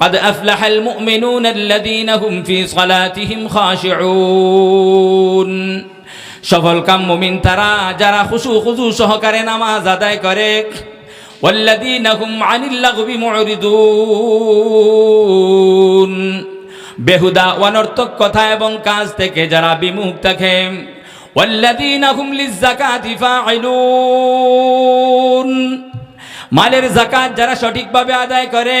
قد أفلح المؤمنون الذين هم في صلاتهم خاشعون সফল কাম মুমিন তারা যারা খুশু খুশু সহকারে নামাজ আদায় করে والذين هم عن اللغو معرضون বেহুদা অনর্থক কথা এবং কাজ থেকে যারা বিমুখ থাকে والذين هم للزكاة فاعلون মালের জাকাত যারা সঠিকভাবে আদায় করে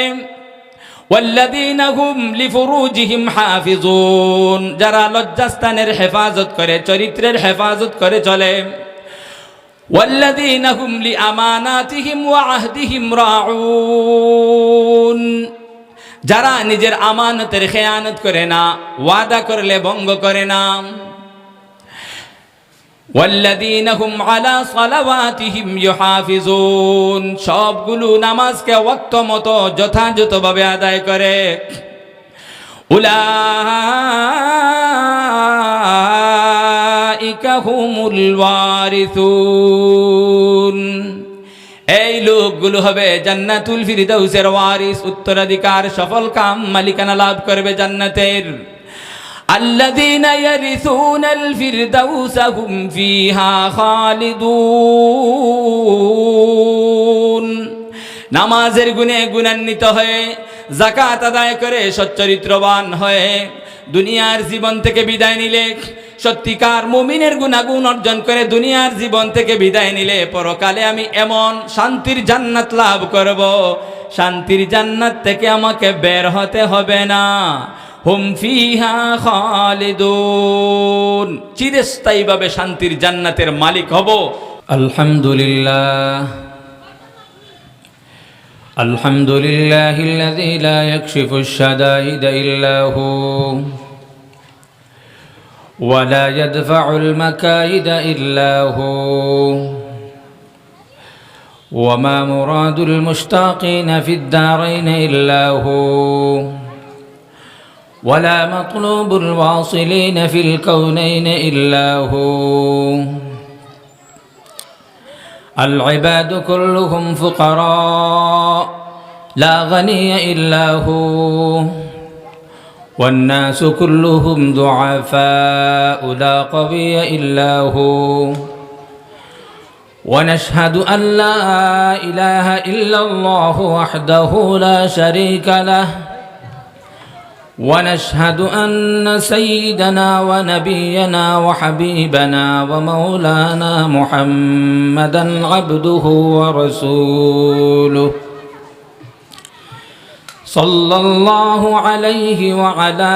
যারা লজ্জাস্থানের হেফাজত করে, চরিত্রের হেফাজত করে চলে। যারা নিজের আমানতের খেয়ানত করে না, ওয়াদা করলে ভঙ্গ করে না। ওয়াল্লাযীনাহুম আলা সালাওয়াতিহিম ইউহাফিজুন সবগুলো নামাজকে ওয়াক্ত মতো যথাযথভাবে আদায় করে। উলাইকা হুমুল ওয়ারিসুন। এই লোকগুলো হবে জান্নাতুল ফিরদাউসের ওয়ারিস, উত্তরাধিকার, সফল কাম মালিকানা লাভ করবে জান্নাতের। الذين يرثون الفردوس هم فيها خالدون নামাজের গুণে গুণান্বিত হয়ে জাকাত আদায় করে সচ্চরিত্রবান হয়ে দুনিয়ার জীবন থেকে বিদায় নিলে সত্যিকার মুমিনের গুণাগুণ অর্জন করে দুনিয়ার জীবন থেকে বিদায় নিলে পরকালে আমি এমন শান্তির জান্নাত লাভ করব শান্তির জান্নাত থেকে আমাকে বের হতে হবে না হুম ফিহা খালিদুন চিরস্থায়ীভাবে শান্তির জান্নাতের মালিক হব আলহামদুলিল্লাহ الحمد لله الذي لا يكشف الشدائد إلا هو ولا يدفع المكايد إلا هو وما مراد المشتاقين في الدارين إلا هو ولا مطلوب الواصلين في الكونين إلا هو. العباد كلهم فقراء لا غني إلا هو. والناس كلهم ضعفاء لا قوي إلا هو. ونشهد أن لا إله إلا الله وحده لا شريك له. ونشهد أن سيدنا ونبينا وحبيبنا ومولانا محمدا عبده ورسوله. صلى الله عليه وعلى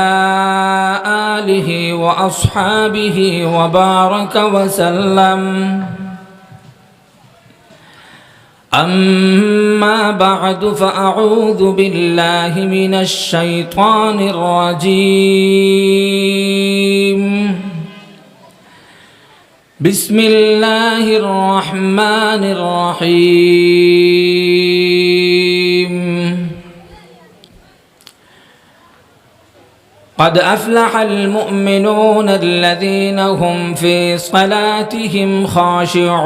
آله وأصحابه وبارك وسلم. أما بعد فأعوذ بالله من الشيطان الرجيم. بسم الله الرحمن الرحيم. قد أفلح المؤمنون الذين هم في صلاتهم خاشعون.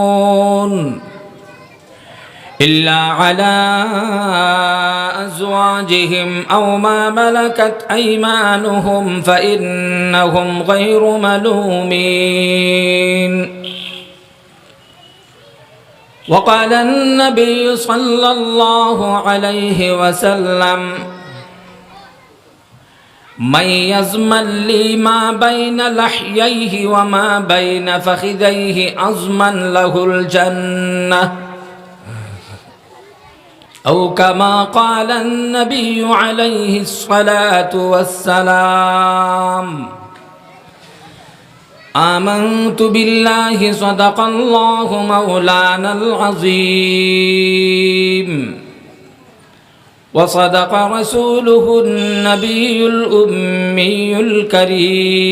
إلا على أزواجهم أو ما ملكت أيمانهم فإنهم غير ملومين. وقال النبي صلى الله عليه وسلم من يزمن لي ما بين لحييه وما بين فخذيه أزمن له الجنة. أو كما قال النبي عليه الصلاة والسلام. آمنت بالله صدق الله مولانا العظيم. وصدق رسوله النبي الأمي الكريم.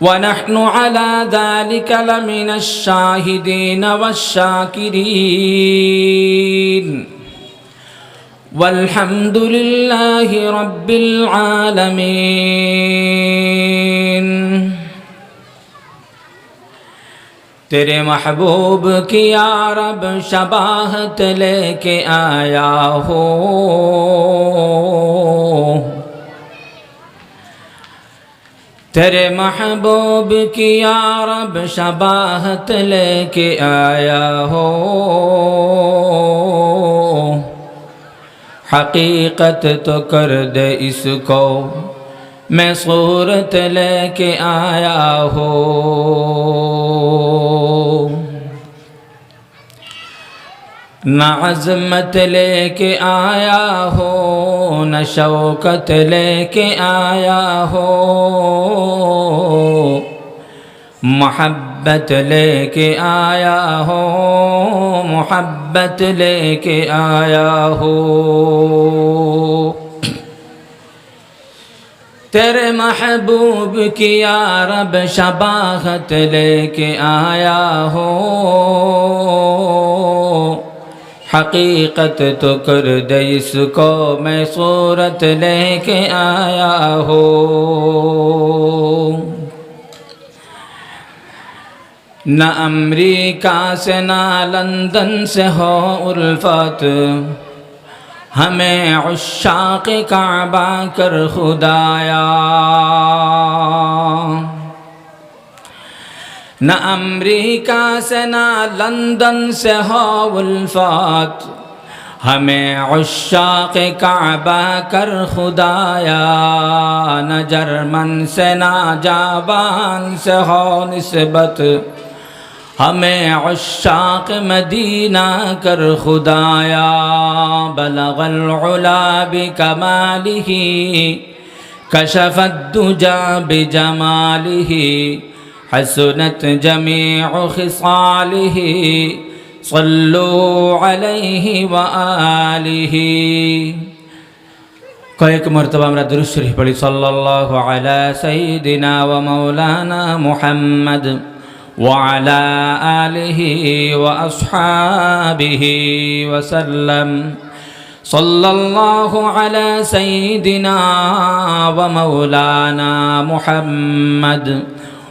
ونحن على ذلك لمن الشاهدين والشاكرين. والحمد لله رب العالمين. تیرے محبوب کی یا رب شباہت لے کے آیا تیرے محبوب کی عرب شباہت لے کے آیا ہو حقیقت تو کر دے اس کو میں صورت لے کے آیا ہو نہ عظمت لے کے آیا ہو، نہ شوکت لے کے آیا ہو۔ محبت لے کے آیا ہو، محبت لے کے آیا ہو۔ تیرے محبوب کی یا رب شباخت لے کے آیا ہو۔ حقیقت تو کر دے اس کو میں صورت لے کے آیا ہوں۔ نہ امریکہ سے نہ لندن سے ہو الفت۔ ہمیں عشاق کعبہ کر خدایا۔ न अमरीका से न लंदन से हो उल्फत हमें उशाक काबा कर खुदाया न जर्मन से न जाबान से हो नस्बत हमें उशाक मदीना कर खुदाया बलगलला बिकमालिही कशफद्दुजा बिजमालिही حسنت جميع خصاله صلوا عليه وآله. كيك مرتبة من الدرس الشريف صلى الله على سيدنا ومولانا محمد وعلى آله وأصحابه وسلم صلى الله على سيدنا ومولانا محمد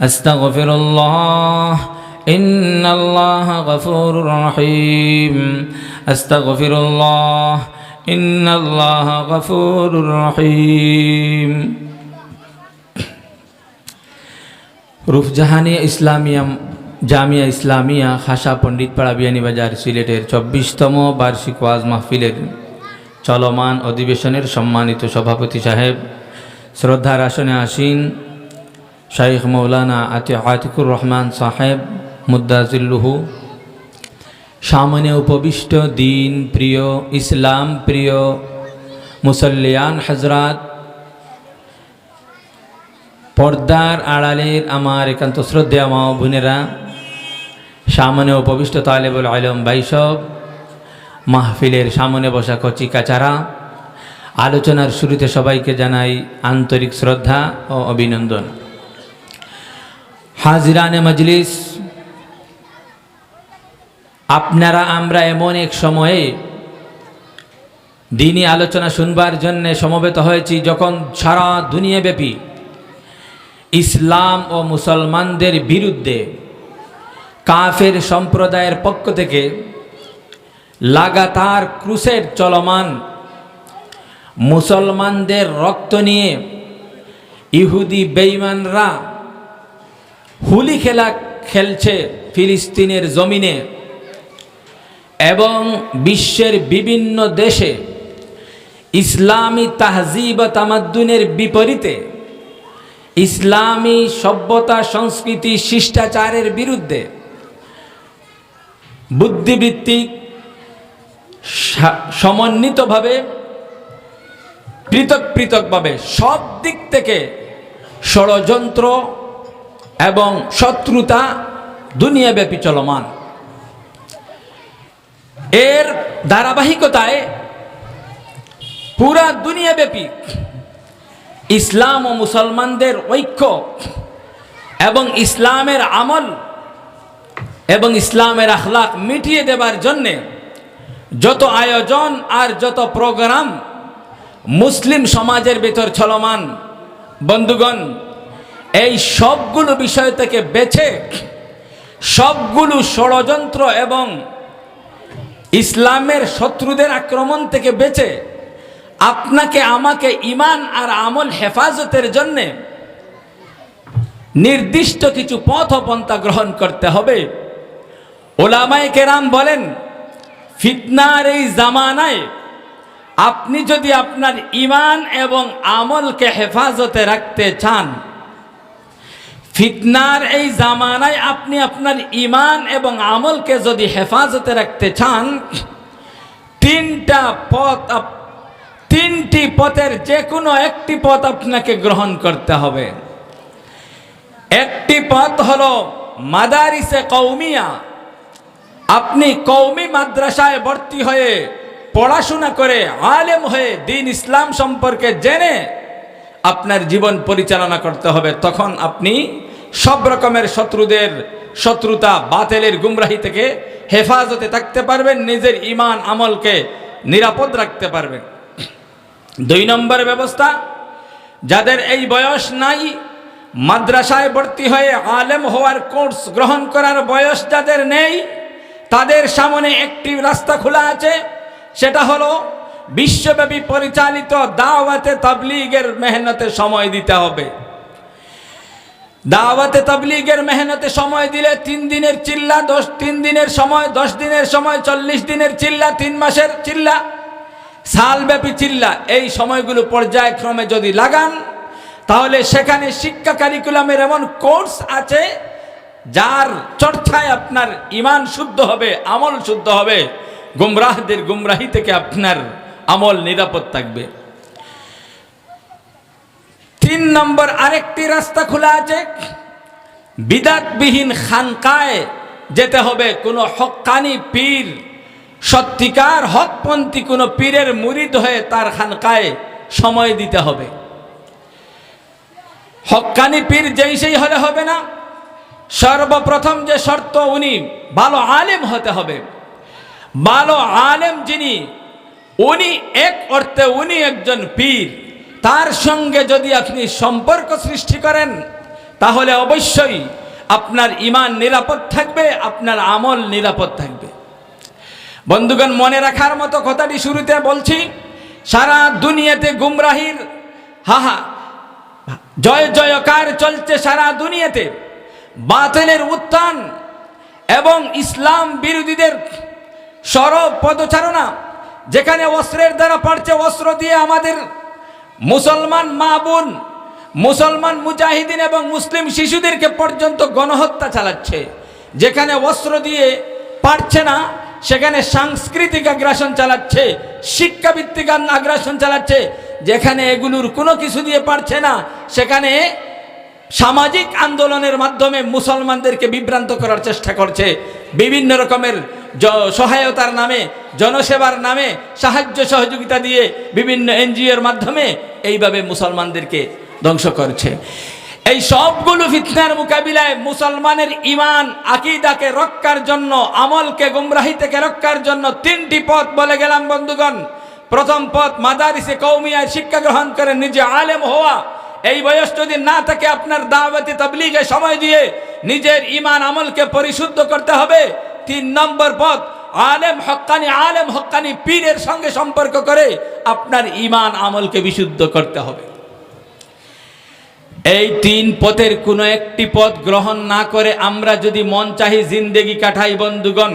أستغفر الله إن الله غفور رحيم أستغفر الله إن الله غفور رحيم রুফজাহানিয়া ইসলামিয়া জামিয়া ইসলামিয়া খাসা পণ্ডিতপাড়া বিয়ানীবাজার সিলেটের চব্বিশতম বার্ষিক ওয়াজ মাহফিলের চলমান অধিবেশনের সম্মানিত সভাপতি সাহেব শ্রদ্ধার আসনে আসীন শাইখ মৌলানা আতি আতিকুর রহমান সাহেব মুদাজিল্লুহু। সামনে উপবিষ্ট দিন প্রিয়, ইসলাম প্রিয়, মুসল্লিয়ান হজরাত পর্দার আড়ালের আমার একান্ত শ্রদ্ধা মা বোনেরা, সামনে উপবিষ্ট তালেবুল আলম বাইসব মাহফিলের সামনে বসা কচি কাচারা, আলোচনার শুরুতে সবাইকে জানাই আন্তরিক শ্রদ্ধা ও অভিনন্দন। হাজিরানে মজলিস। আপনারা, আমরা এমন এক সময়ে দিনই আলোচনা শুনবার জন্য সমবেত হয়েছি, যখন সারা দুনিয়াব্যাপী ইসলাম ও মুসলমানদের বিরুদ্ধে কাফের সম্প্রদায়ের পক্ষ থেকে লাগাতার ক্রুসের চলমান মুসলমানদের রক্ত নিয়ে ইহুদি বেইমানরা হুলি খেলা খেলছে ফিলিস্তিনের জমিনে এবং বিশ্বের বিভিন্ন দেশে ইসলামী তাহজিব তামাদ্দুনের বিপরীতে ইসলামী সভ্যতা, সংস্কৃতি, শিষ্টাচারের বিরুদ্ধে বুদ্ধিবৃত্তিক সমন্বিতভাবে, পৃথক পৃথকভাবে সব দিক থেকে ষড়যন্ত্র এবং শত্রুতা দুনিয়াব্যাপী চলমান। এর ধারাবাহিকতায় পুরা দুনিয়াব্যাপী ইসলাম ও মুসলমানদের ঐক্য এবং ইসলামের আমল এবং ইসলামের আখলাক মিটিয়ে দেবার জন্যে যত আয়োজন আর যত প্রোগ্রাম মুসলিম সমাজের ভেতর চলমান। বন্ধুগণ এই সবগুলো বিষয় থেকে বেছে সবগুলো ষড়যন্ত্র এবং ইসলামের শত্রুদের আক্রমণ থেকে বেঁচে আপনাকে আমাকে ইমান আর আমল হেফাজতের জন্যে নির্দিষ্ট কিছু পথ পন্থা গ্রহণ করতে হবে। ওলামাই কেরাম বলেন, ফিতনার এই জামানায় আপনি যদি আপনার ইমান এবং আমলকে হেফাজতে রাখতে চান ফিতনার এই জামানায় আপনি আপনার ইমান এবং আমলকে যদি হেফাজতে রাখতে চান, তিনটা পথ তিনটি পথের যে কোনো একটি পথ আপনাকে গ্রহণ করতে হবে। একটি পথ হলো মাদারিসে কৌমিয়া আপনি কৌমি মাদ্রাসায় ভর্তি হয়ে পড়াশোনা করে আলেম হয়ে দিন ইসলাম সম্পর্কে জেনে আপনার জীবন পরিচালনা করতে হবে। তখন আপনি সব রকমের শত্রুদের, শত্রুতা বাতেলের গুমরাহি থেকে হেফাজতে থাকতে পারবেন, নিজের ইমান আমলকে নিরাপদ রাখতে পারবেন। দুই নম্বর ব্যবস্থা, যাদের এই বয়স নাই, মাদ্রাসায় ভর্তি হয়ে আলেম হওয়ার কোর্স গ্রহণ করার বয়স যাদের নেই, তাদের সামনে একটি রাস্তা খোলা আছে, সেটা হলো বিশ্বব্যাপী পরিচালিত দাওয়াতে তাবলিগের মেহনতে সময় দিতে হবে। দাওয়াতে তাবলিগের মেহনতে সময় দিলে তিন দিনের চিল্লা, দশ, তিন দিনের সময়, দশ দিনের সময়, চল্লিশ দিনের চিল্লা, তিন মাসের চিল্লা, সালব্যাপী চিল্লা, এই সময়গুলো পর্যায়ক্রমে যদি লাগান, তাহলে সেখানে শিক্ষা কারিকুলামের এমন কোর্স আছে, যার চর্চায় আপনার ইমান শুদ্ধ হবে, আমল শুদ্ধ হবে, গুমরাহদের গুমরাহি থেকে আপনার আমল নিরাপদ থাকবে। তিন নম্বর, আরেকটি রাস্তা খোলা আছে। বিদাতবিহীন খানকায় যেতে হবে। কোনো হক্কানি পীর, সত্যিকার হকপন্থী কোনো পীরের মুরিদ হয়ে তার খানকায় সময় দিতে হবে। হক্কানি পীর যেই সেই হলে হবে না। সর্বপ্রথম যে শর্ত, উনি ভালো আলেম হতে হবে। ভালো আলেম যিনি উনি এক অর্থে উনি একজন পীর। তার সঙ্গে যদি আপনি সম্পর্ক সৃষ্টি করেন, তাহলে অবশ্যই আপনার ইমান নিরাপদ থাকবে, আপনার আমল নিরাপদ থাকবে। বন্ধুগণ, মনে রাখার মতো কথাটি শুরুতে বলছি, সারা দুনিয়াতে গুমরাহির, হাহা, জয় জয়কার চলছে সারা দুনিয়াতে। বাতিলের উত্থান এবং ইসলাম বিরোধীদের সরব পদচারণা যেখানে অস্ত্রের দ্বারা পারছে অস্ত্র দিয়ে আমাদের মুসলমান মা বোন, মুসলমান মুজাহিদিন এবং মুসলিম শিশুদেরকে পর্যন্ত গণহত্যা চালাচ্ছে। যেখানে অস্ত্র দিয়ে পারছে না, সেখানে সাংস্কৃতিক আগ্রাসন চালাচ্ছে শিক্ষাভিত্তিক আগ্রাসন চালাচ্ছে। যেখানে এগুলোর কোনো কিছু দিয়ে পারছে না, সেখানে সামাজিক আন্দোলনের মাধ্যমে মুসলমানদেরকে বিভ্রান্ত করার চেষ্টা করছে। বিভিন্ন রকমের সহায়তার নামে জনসেবার নামে সাহায্য সহযোগিতা দিয়ে বিভিন্ন এনজিওর মাধ্যমে এইভাবে মুসলমানদেরকে ধ্বংস করছে। এই সবগুলো ফিতনার মোকাবিলায় মুসলমানের ইমান আকিদাকে রক্ষার জন্য, আমলকে গুমরাহি থেকে রক্ষার জন্য তিনটি পথ বলে গেলাম বন্ধুগণ। প্রথম পথ, মাদারিসে কৌমিয়ায় শিক্ষা গ্রহণ করে নিজে আলেম হওয়া। এই বয়স যদি না থাকে আপনার দাওয়াতি তাবলিগে সময় দিয়ে নিজের ইমান আমলকে পরিশুদ্ধ করতে হবে। তিন নম্বর পথ আলেম হক্কানি আলেম হক্কানি পীরের সঙ্গে সম্পর্ক করে আপনার ইমান আমলকে বিশুদ্ধ করতে হবে। এই তিন পথের কোনো একটি পথ গ্রহণ না করে আমরা যদি মন চাহি জিন্দেগি কাঠাই বন্ধুগণ,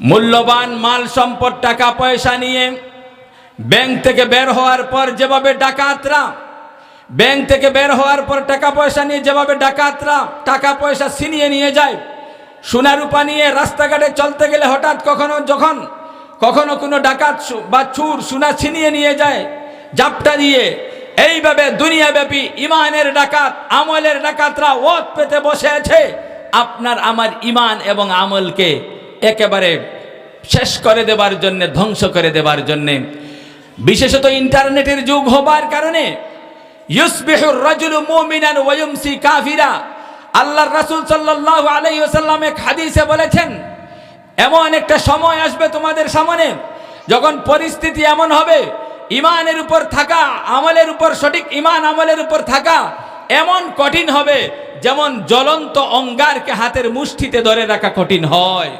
মূল্যবান মাল, সম্পদ, টাকা, পয়সা নিয়ে ব্যাংক থেকে বের হওয়ার পর যেভাবে ডাকাতরা, ব্যাংক থেকে বের হওয়ার পর টাকা পয়সা নিয়ে যেভাবে ডাকাতরা টাকা পয়সা ছিনিয়ে নিয়ে যায় সোনা রূপা নিয়ে রাস্তাঘাটে চলতে গেলে হঠাৎ কখনো যখন, কখনো কোনো ডাকাত বা চুর সোনা ছিনিয়ে নিয়ে যায়, জাপটা দিয়ে, এইভাবে দুনিয়াব্যাপী ইমানের ডাকাত, আমলের ডাকাতরা ওত পেতে বসে আছে। আপনার আমার ইমান এবং আমলকে একেবারে শেষ করে দেবার জন্যে, ধ্বংস করে দেবার জন্যে। বিশেষত ইন্টারনেটের যুগ হবার কারণে, ইউসবিহুর রাজুলু মুমিনান ওয়া ইউমসি কাফিরা আল্লাহর রাসূল সাল্লাল্লাহু আলাইহি ওয়াসাল্লাম এক হাদিসে বলেছেন, এমন একটা সময় আসবে তোমাদের সামনে যখন পরিস্থিতি এমন হবে ইমানের উপর থাকা, আমলের উপর, সঠিক ইমান আমলের উপর থাকা এমন কঠিন হবে যেমন জ্বলন্ত অঙ্গারকে হাতের মুষ্টিতে ধরে রাখা কঠিন হয়।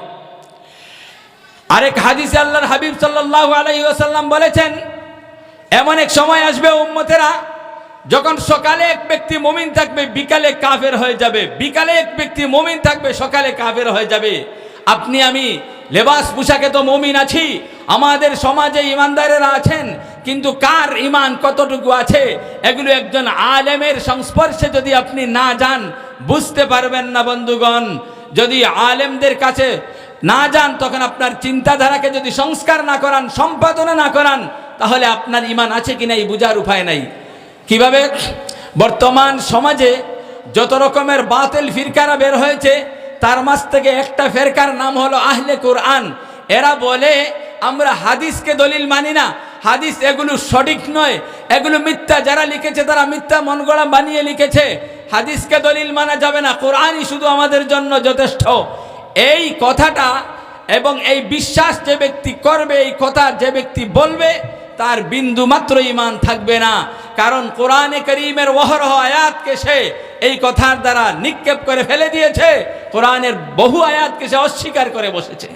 আরেক হাদিসে আল্লাহর হাবিব সাল্লাল্লাহু আলাইহি ওয়াসাল্লাম বলেছেন, এমন এক সময় আসবে উম্মতেরা যখন সকালে এক ব্যক্তি মমিন থাকবে, বিকালে কাফের হয়ে যাবে। বিকালে এক ব্যক্তি মমিন থাকবে, সকালে কাফের হয়ে যাবে। আপনি, আমি লেবাস পোশাকে তো মমিন আছি, আমাদের সমাজে ইমানদারেরা আছেন, কিন্তু কার ইমান কতটুকু আছে? এগুলো একজন আলেমের সংস্পর্শে যদি আপনি না যান, বুঝতে পারবেন না বন্ধুগণ। যদি আলেমদের কাছে না যান, তখন আপনার চিন্তাধারাকে যদি সংস্কার না করান, সম্পাদনা না করান, তাহলে আপনার ইমান আছে কি নাই, বোঝার উপায় নাই। কীভাবে? বর্তমান সমাজে যত রকমের বাতিল ফিরকারা বের হয়েছে, তার মাঝ থেকে একটা ফেরকার নাম হলো আহলে কোরআন। এরা বলে, আমরা হাদিসকে দলিল মানি না। হাদিস এগুলো সঠিক নয়। এগুলো মিথ্যা। যারা লিখেছে, তারা মিথ্যা মন গড়া বানিয়ে লিখেছে। হাদিসকে দলিল মানা যাবে না। কোরআনই শুধু আমাদের জন্য যথেষ্ট। এই কথাটা এবং এই বিশ্বাস যে ব্যক্তি করবে, এই কথা যে ব্যক্তি বলবে, তার বিন্দু মাত্র ইমান থাকবে না। কারণ কোরআনে করিমের ওহরহ আয়াতকে সে এই কথার দ্বারা নিক্ষেপ করে ফেলে দিয়েছে। কোরআনের বহু আয়াতকে সে অস্বীকার করে বসেছে।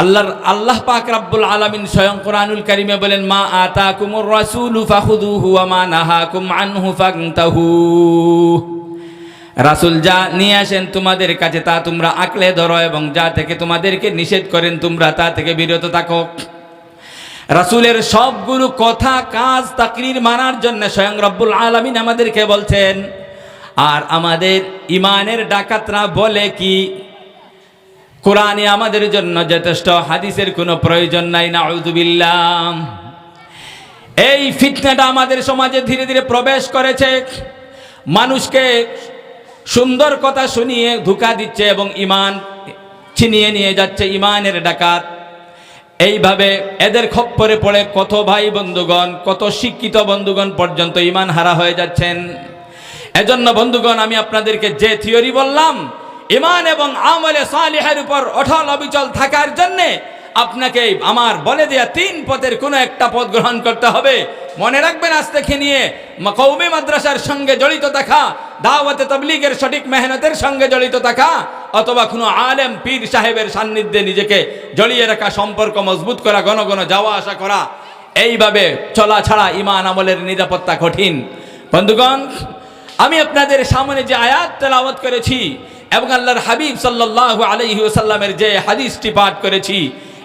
আল্লাহর, আল্লাহ পাক রাব্বুল আলামিন স্বয়ং কোরআনুল কারিমে বলেন, মা আতাকুমুর রাসূলু ফাখুযুহু ওয়া মা নাহাকুম আনহু ফান্তাহু। রাসূল যা নিয়ে আসেন তোমাদের কাছে তা তোমরা আঁকলে ধরো এবং যা থেকে তোমাদেরকে নিষেধ করেন তোমরা তা থেকে বিরত থাকো। রাসূলের সবগুলো কথা, কাজ, তাকরির মানার জন্য স্বয়ং রব্বুল আলামিন আমাদেরকে বলছেন, আর আমাদের ইমানের ডাকাতরা বলে কি, কোরআনে আমাদের জন্য যথেষ্ট, হাদিসের কোনো প্রয়োজন নাই না এই ফিতনাটা আমাদের সমাজে ধীরে ধীরে প্রবেশ করেছে, মানুষকে সুন্দর কথা শুনিয়ে ধোকা দিচ্ছে এবং ইমান ছিনিয়ে নিয়ে যাচ্ছে ইমানের ডাকাত। এইভাবে এদের খপ্পরে পড়ে কত ভাই বন্ধুগণ, কত শিক্ষিত বন্ধুগণ পর্যন্ত ইমান হারা হয়ে যাচ্ছেন। এজন্য বন্ধুগণ, আমি আপনাদেরকে যে থিওরি বললাম ইমান এবং আমলে সালিহের উপর অঠল অবিচল থাকার জন্যে আপনাকে আমার বলে দেয়া তিন পথের কোনো একটা পথ গ্রহণ করতে হবে। মনে রাখবেন আজ থেকে নিয়ে কৌমি মাদ্রাসার সঙ্গে জড়িত থাকা, দাওয়াতে তবলিগের সঠিক মেহনতের সঙ্গে জড়িত থাকা, অথবা কোনো আলেম পীর সাহেবের সান্নিধ্যে নিজেকে জড়িয়ে রাখা, সম্পর্ক মজবুত করা, ঘন ঘন যাওয়া আসা করা, এইভাবে চলা ছাড়া ইমান আমলের নিরাপত্তা কঠিন। বন্ধুগণ, আমি আপনাদের সামনে যে আয়াত তেলাওয়াত করেছি এবং আল্লাহর হাবিব সাল্লাল্লাহু আলাইহি ওয়াসাল্লামের যে হাদিসটি পাঠ করেছি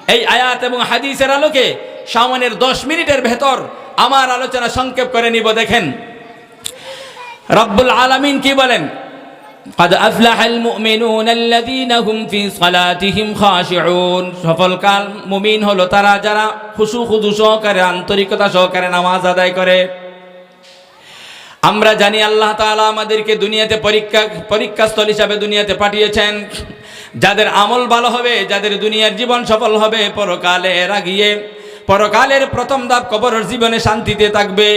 এই আয়াত এবং হাদিসের আলোকে সামনের দশ মিনিটের ভেতর আমার আলোচনা সংক্ষেপ করে নিব দেখেন রব্বুল আলামিন কি বলেন قد أفلح المؤمنون الذين هم في صلاتهم خاشعون সফল কাল মুমিন হলো তারা যারা খুশু খুদু সহকারে আন্তরিকতা সহকারে নামাজ আদায় করে আমরা জানি আল্লাহ তাআলা আমাদেরকে দুনিয়াতে পরীক্ষা, পরীক্ষাস্থল হিসাবে দুনিয়াতে পাঠিয়েছেন। যাদের আমল ভালো হবে, যাদের দুনিয়ার জীবন সফল হবে, পরকালে এরা গিয়ে পরকালের প্রথম ধাপ কবর জীবনে শান্তিতে থাকবে।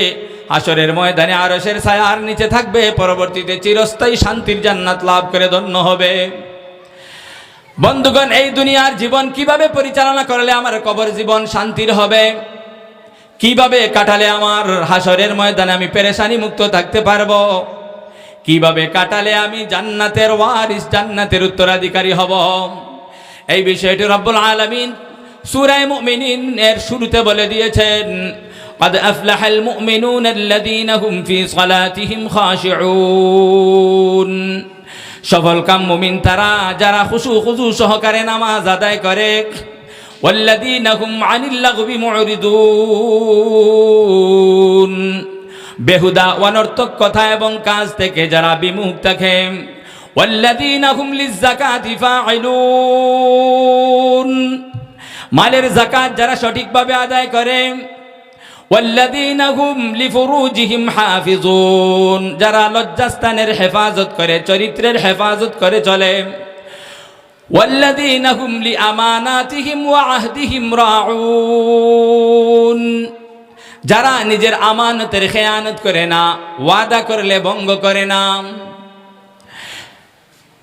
আসরের ময়দানে আরসের ছায়ার নিচে থাকবে, পরবর্তীতে চিরস্থায়ী শান্তির জান্নাত লাভ করে ধন্য হবে। বন্ধুগণ, এই দুনিয়ার জীবন কীভাবে পরিচালনা করলে আমার কবর জীবন শান্তির হবে? কিভাবে কাটালে আমার হাসরের ময়দানে আমি পেরেশানি মুক্ত থাকতে পারবো কিভাবে কাটালে আমি জান্নাতের ওয়ারিস জান্নাতের উত্তরাধিকারী হব এই বিষয়টি রব্বুল আলামিন সূরা মুমিনিন এর শুরুতে বলে দিয়েছেন قد أفلح المؤمنون الذين هم في صلاتهم خاشعون সফল কাম মুমিন তারা যারা খুশু খুশু সহকারে নামাজ আদায় করে والذين هم عن اللغو معرضون বেহুদা অনর্থক কথা এবং কাজ থেকে যারা বিমুখ থাকে والذين هم للزكاة فاعلون মালের জাকাত যারা সঠিকভাবে আদায় করে والذين هم لفروجهم حافظون যারা লজ্জাস্থানের হেফাজত করে চরিত্রের হেফাজত করে চলে والذين هم لأماناتهم وعهدهم راعون যারা নিজের আমানতের খেয়ানত করে না ওয়াদা করলে ভঙ্গ করে না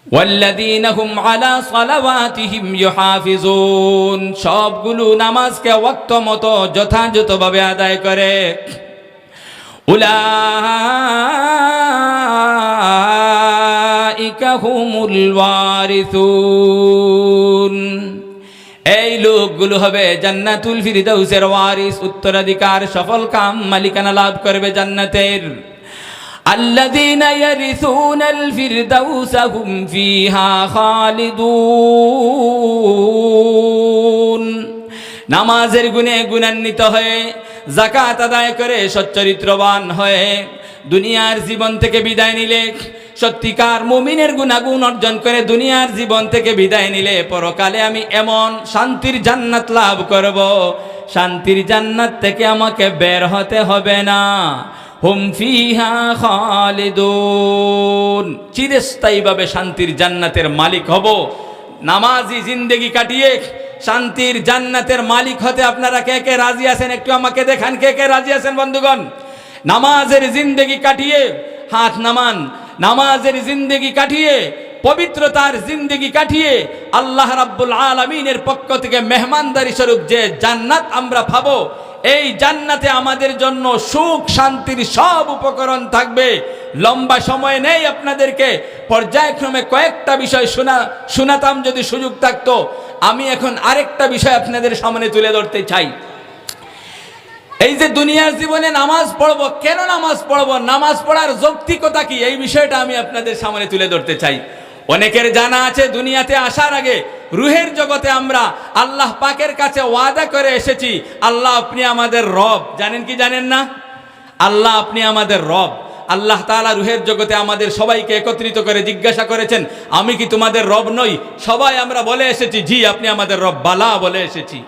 والذين هم على صلواتهم يحافظون সবগুলো নামাজকে ওয়াক্ত মতো যথাযথভাবে আদায় করে উলাইকা হুমুল ওয়ারিসুন এই লোকগুলো হবে জান্নাতুল ফিরদাউসের ওয়ারিস উত্তরাধিকার সফল কাম মালিকানা লাভ করবে জান্নাতের الذين يرثون الفردوس هم فيها خالدون নামাজের গুণে গুণান্বিত হয়ে জাকাত আদায় করে সচ্চরিত্রবান হয়ে দুনিয়ার জীবন থেকে বিদায় নিলে, সত্যিকার মুমিনের গুণাগুণ অর্জন করে দুনিয়ার জীবন থেকে বিদায় নিলে, পরকালে আমি এমন শান্তির জান্নাত লাভ করব। শান্তির জান্নাত থেকে আমাকে বের হতে হবে না। চিরস্থায়ীভাবে শান্তির জান্নাতের মালিক হব। নামাজি জিন্দেগি কাটিয়ে শান্তির জান্নাতের মালিক হতে আপনারা কে কে রাজি আছেন একটু আমাকে দেখান, কে কে রাজি আছেন বন্ধুগণ? নামাজের জিন্দেগি কাটিয়ে, হাত নামান, নামাজের জিন্দেগি কাটিয়ে, পবিত্রতার জিন্দেগি কাটিয়ে আল্লাহ রাব্বুল আলমিনের পক্ষ থেকে মেহমানদারি স্বরূপ যে জান্নাত আমরা পাবো, এই জান্নাতে আমাদের জন্য সুখ, শান্তির সব উপকরণ থাকবে। লম্বা সময় নেই আপনাদেরকে, পর্যায়ক্রমে কয়েকটা বিষয় শোনা, শোনাতাম যদি সুযোগ থাকতো। আমি এখন আরেকটা বিষয় আপনাদের সামনে তুলে ধরতে চাই। এই যে দুনিয়ার জীবনে নামাজ পড়ব, কেন নামাজ পড়ব? নামাজ পড়ার যৌক্তিকতা কি? এই বিষয়টা আমি আপনাদের সামনে তুলে ধরতে চাই। অনেকের জানা আছে, দুনিয়াতে আসার আগে রুহের জগতে আমরা আল্লাহ পাকের কাছে ওয়াদা করে এসেছি, আল্লাহ আপনি আমাদের রব। জানেন কি জানেন না? আল্লাহ আপনি আমাদের রব। আল্লাহ তাআলা রুহের জগতে আমাদের সবাইকে একত্রিত করে জিজ্ঞাসা করেছেন, আমি কি তোমাদের রব নই? সবাই আমরা বলে এসেছি, জি, আপনি আমাদের রব, বালা বলে এসেছি।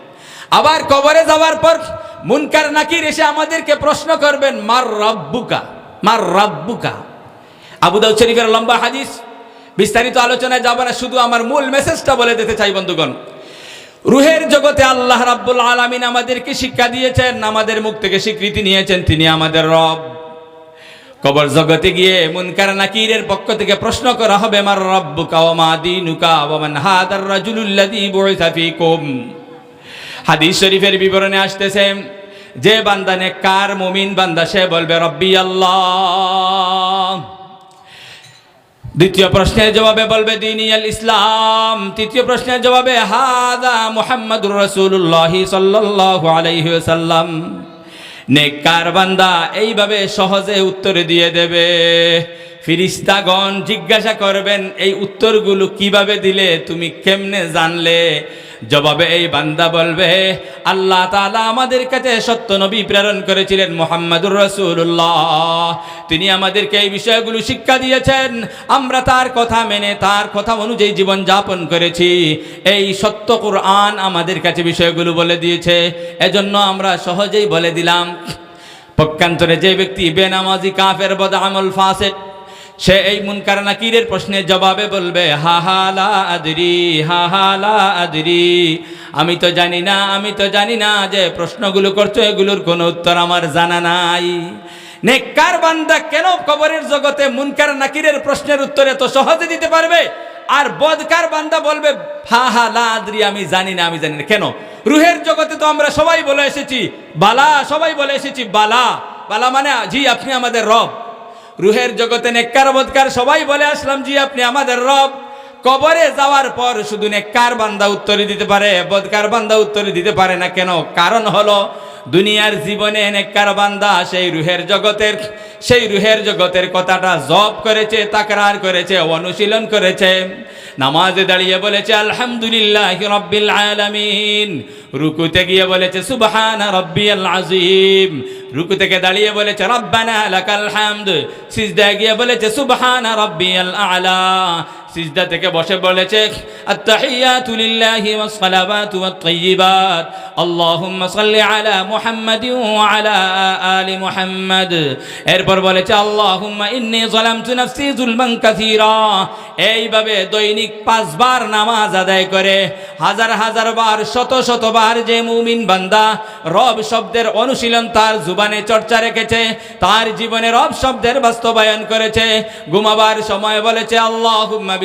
আবার কবরে যাওয়ার পর মুনকার নাকির এসে আমাদেরকে প্রশ্ন করবেন, মার রব্বুকা? মার রব্বুকা? আবু দাউদ শরীফের লম্বা হাদিস, বিস্তারিত আলোচনায় যাব না, শুধু আমার মূল মেসেজটা বলে দিতে চাই বন্ধুগণ। রুহের জগতে আল্লাহ রাব্বুল আলামিন আমাদেরকে শিক্ষা দিয়েছেন, আমাদের মুখ থেকে স্বীকৃতি নিয়েছেন, তিনি আমাদের রব। কবর জগতে গিয়ে মুনকার নাকিরের পক্ষ থেকে প্রশ্ন করা হবে, মার রব্বুকা ওয়া মা দীনুকা মান হাদার রাজুলুল্লাযী বুইসা ফীকুম? হাদিস শরীফের বিবরণে আসতেছে, যে বান্দা নে কার মুমিন বান্দা, সে বলবে, রব্বি আল্লাহ। দ্বিতীয় প্রশ্নের জবাবে বলবে দিনিয়াল ইসলাম। তৃতীয় প্রশ্নের জবাবে, হাদা মুহাম্মাদুর সাল্লাল্লাহু আলাইহি ওয়াসাল্লাম। নেককার বান্দা এইভাবে সহজে উত্তর দিয়ে দেবে। ফিরিস্তাগণ জিজ্ঞাসা করবেন, এই উত্তরগুলো কীভাবে দিলে, তুমি কেমনে জানলে? জবাবে এই বান্দা বলবে, আল্লাহ তাআলা আমাদের কাছে সত্য নবী প্রেরণ করেছিলেন মোহাম্মদুর রসুল্লাহ তিনি আমাদেরকে এই বিষয়গুলো শিক্ষা দিয়েছেন, আমরা তার কথা মেনে তার কথা অনুযায়ী জীবন যাপন করেছি। এই সত্য কোরআন আমাদের কাছে বিষয়গুলো বলে দিয়েছে। এজন্য আমরা সহজেই বলে দিলাম, পক্ষান্তরে যে ব্যক্তি বেনামাজি, কাফের বদ আমল ফাসেক সে এই মুনকার নাকিরের প্রশ্নের জবাবে বলবে, হা হা, লা আদরি, হা হা, লা আদরি। আমি তো জানি না, আমি তো জানি না যে প্রশ্নগুলো করছ, এগুলোর কোনো উত্তর আমার জানা নাই। নেককার বান্দা কেন কবরের জগতে মুনকার নাকিরের প্রশ্নের উত্তরে তো সহজে দিতে পারবে? আর বদকার বান্দা বলবে, হা হা, লা আদরি, আমি জানি না, আমি জানি না। কেন? রুহের জগতে তো আমরা সবাই বলে এসেছি, বালা, সবাই বলে এসেছি, বালা। বালা মানে জি, আপনি আমাদের রব। রুহের জগতে নেককার, বদকার, সবাই বলে আসলাম, জি, আপনি আমাদের রব। কবরে যাওয়ার পর শুধু নেককার বান্দা উত্তরে দিতে পারে, বদকার বান্দা উত্তরে দিতে পারে না কেন? কারণ হলো দুনিয়ার জীবনে নেককার বান্দা, সেই রুহের জগতের, সেই রুহের জগতের কথাটা জব করেছে, তাকরার করেছে, অনুশীলন করেছে। নামাজে দাঁড়িয়ে বলেছে, আলহামদুলিল্লাহ রব্বিল আলামিন। রুকুতে গিয়ে বলেছে, সুবহান রব্বিয়াল আজিম রুকু থেকে দাঁড়িয়ে বলেছে, রব্বানা লাকাল হামদ। সিজদায় গিয়ে বলেছে, সুবহান রব্বিয়াল আলা। সিজদা থেকে বসে বলেছে, আত্তাহিয়াতু লিল্লাহি ওয়াস সালাওয়াতু ওয়াত তাইয়্যিবাত আল্লাহুম্মা সাল্লি আলা মুহাম্মাদিন ওয়া আলা আলি মুহাম্মাদ। এরপর বলেছে, আল্লাহুম্মা ইন্নী যালামতু নাফসি যুলমান কাসীরা। এইভাবে দৈনিক পাঁচবার নামাজ আদায় করে, হাজার হাজার বার, শত শতবার যে মুমিন বান্দা রব শব্দের অনুশীলন তার জুবানে চর্চা রেখেছে, তার জীবনে রব শব্দের বাস্তবায়ন করেছে। ঘুমাবার সময় বলেছে, আল্লাহুম্মা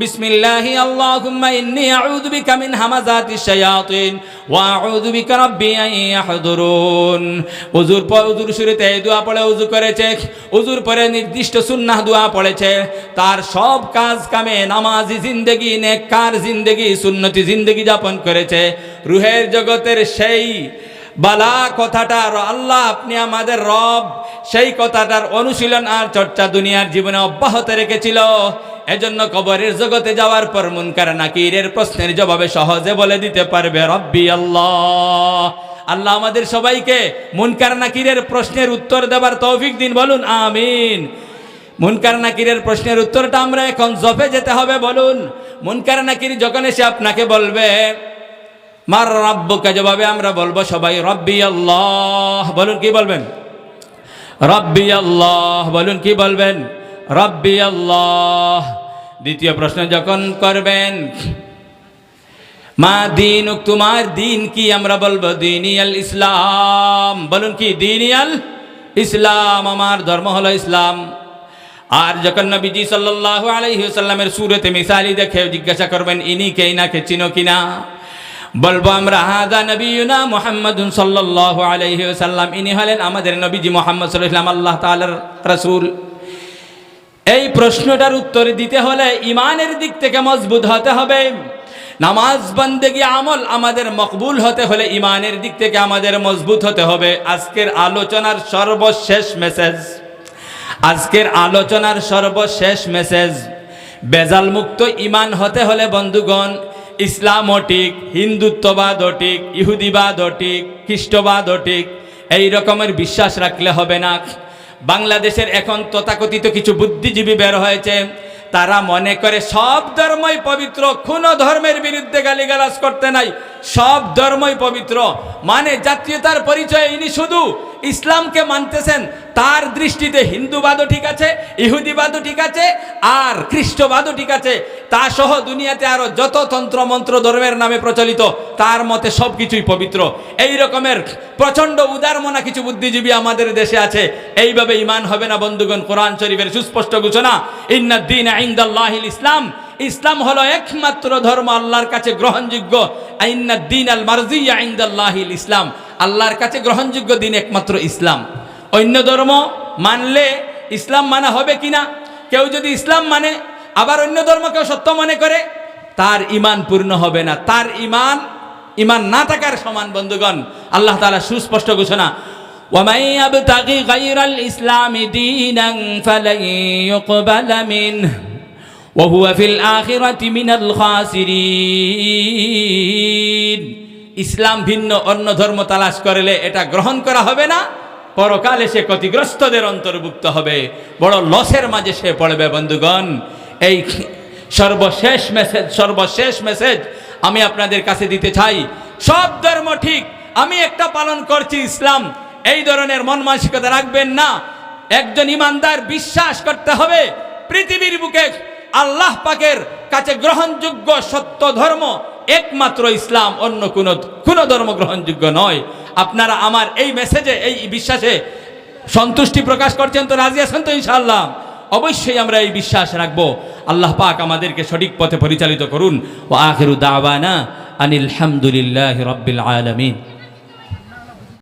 বিসমিল্লাহি, আল্লাহুম্মা ইন্নী আউযু বিকা মিন হামাযাতিশ শায়াতিন, ওয়া আউযু বিকা রাব্বি আন ইয়াহদুরুন। উজুর পর উজুর শুরুতে এই দোয়া পড়ে উজু করেছে উজুর পরে নির্দিষ্ট সুন্নাহ দোয়া পড়েছে। তার সব কাজ কামে নামাজি জিন্দেগি, নেককার জিন্দেগি, সুন্নতি জিন্দেগি যাপন করেছে। রুহের জগতের সেই বালা কথাটার আল্লাহ, আপনি আমাদের রব। সেই কথাটার অনুশীলন আর চর্চা দুনিয়ার জীবনে অব্যাহত রেখেছিল। এজন্য কবরের জগতে যাওয়ার পর মুনকার নাকিরের প্রশ্নের জবাবে সহজে বলে দিতে পারবে, রব্বি আল্লাহ। আল্লাহ আমাদের সবাইকে মুনকার নাকিরের প্রশ্নের উত্তর দেবার তৌফিক দিন, বলুন, আমিন। মুনকার নাকিরের প্রশ্নের উত্তরটা আমরা এখন জফে যেতে হবে, বলুন। মুনকার নাকির যখন এসে আপনাকে বলবে মার রব্বকে জবাবে আমরা বলব সবাই রব্বি আল্লাহ বলুন কি বলবেন? রব্বি আল্লাহ বলুন কি বলবেন? রব্বি আল্লাহ দ্বিতীয় প্রশ্ন, যখন করবেন, মা দিন তোমার দিন কি আমরা বলব? দিনিয়াল ইসলাম। বলুন কি, দিনিয়াল ইসলাম, আমার ধর্ম হলো ইসলাম। আর যখন নবীজি সাল্লাল্লাহু আলাইহি সাল্লামের সুরতে মিসালি দেখে জিজ্ঞাসা করবেন, ইনি কে ইনাকে চিনো কিনা? বলব আমরা, হাদা নবীনা মুহাম্মাদুন সাল্লাল্লাহু আলাইহি সাল্লাম ইনি হলেন আমাদের নবীজি মুহাম্মদ আলাইহি আল্লাহ তাআলার রাসূল। এই প্রশ্নটার উত্তর দিতে হলে ইমানের দিক থেকে মজবুত হতে হবে। নামাজ বন্দেগি আমল আমাদের মকবুল হতে হলে ইমানের দিক থেকে আমাদের মজবুত হতে হবে। আজকের আলোচনার সর্বশেষ মেসেজ। আজকের আলোচনার সর্বশেষ মেসেজ বেজাল মুক্ত ইমান হতে হলে বন্ধুগণ ইসলাম ঠিক হিন্দুত্ববাদ ঠিক ইহুদিবাদ ঠিক খ্রিস্টবাদ ঠিক। এই রকমের বিশ্বাস রাখলে হবে না। বাংলাদেশের এখন তথাকথিত কিছু বুদ্ধিজীবী বের হয়েছে। তারা মনে করে সব ধর্মই পবিত্র, কোনো ধর্মের বিরুদ্ধে গালিগালাজ করতে নাই। সব ধর্মই পবিত্র। মানে জাতীয়তার পরিচয় ইনি শুধু ইসলামকে মানতেছেন, তার দৃষ্টিতে হিন্দুবাদও ঠিক আছে ইহুদিবাদও ঠিক আছে, আর খ্রিস্টবাদও ঠিক আছে। তা সহ দুনিয়াতে আরও যত তন্ত্র মন্ত্র ধর্মের নামে প্রচলিত, তার মতে সব কিছুই পবিত্র। এই রকমের প্রচণ্ড উদারমনা কিছু বুদ্ধিজীবী আমাদের দেশে আছে। এইভাবে ইমান হবে না, বন্ধুগণ, কোরআন শরীফের সুস্পষ্ট ঘোষণা, ইন্নাদ্দিন আইন্দাল্লাহিল ইসলাম ইসলাম হলো একমাত্র ধর্ম আল্লাহর কাছে গ্রহণযোগ্য আইন্নাদ্দিন আল মারজিয়া আইন্দাল্লাহিল ইসলাম আল্লাহর কাছে গ্রহণযোগ্য দিন একমাত্র ইসলাম অন্য ধর্ম মানলে ইসলাম মানা হবে কিনা কেউ যদি ইসলাম মানে আবার অন্য ধর্মকেও সত্য মনে করে তার ইমান পূর্ণ হবে না তার ইমান ইমান না থাকার সমান বন্ধুগণ আল্লাহ তাআলা সুস্পষ্ট ঘোষণা ومن يبتغي غير الإسلام دينا فلن يقبل منه ওহুয়া ফিল আখিরাতি মিনাল খাসিরিন ইসলাম ভিন্ন, অন্য ধর্ম তালাশ করলে এটা গ্রহণ করা হবে না। পরকালে সে ক্ষতিগ্রস্তদের অন্তর্ভুক্ত হবে। বড় লসের মাঝে সে পড়বে, বন্ধুগণ। এই সর্বশেষ মেসেজ সর্বশেষ মেসেজ আমি আপনাদের কাছে দিতে চাই। সব ধর্ম ঠিক, আমি একটা পালন করছি ইসলাম। এই ধরনের মন মানসিকতা রাখবেন না। একজন ইমানদার বিশ্বাস করতে হবে। পৃথিবীর বুকে আল্লাহ পাকের কাছে গ্রহণযোগ্য সত্য ধর্ম একমাত্র ইসলাম, অন্য কোনো কোনো ধর্ম গ্রহণযোগ্য নয়। আপনারা আমার এই মেসেজে এই বিশ্বাসে সন্তুষ্টি প্রকাশ করছেন তো রাজি আছেন তো ইনশাআল্লাহ? অবশ্যই আমরা এই বিশ্বাস রাখব। আল্লাহ পাক আমাদেরকে সঠিক পথে পরিচালিত করুন। ও আখেরু দাওয়ানা আনিল হামদুলিল্লাহ রব্বিল আলমিন।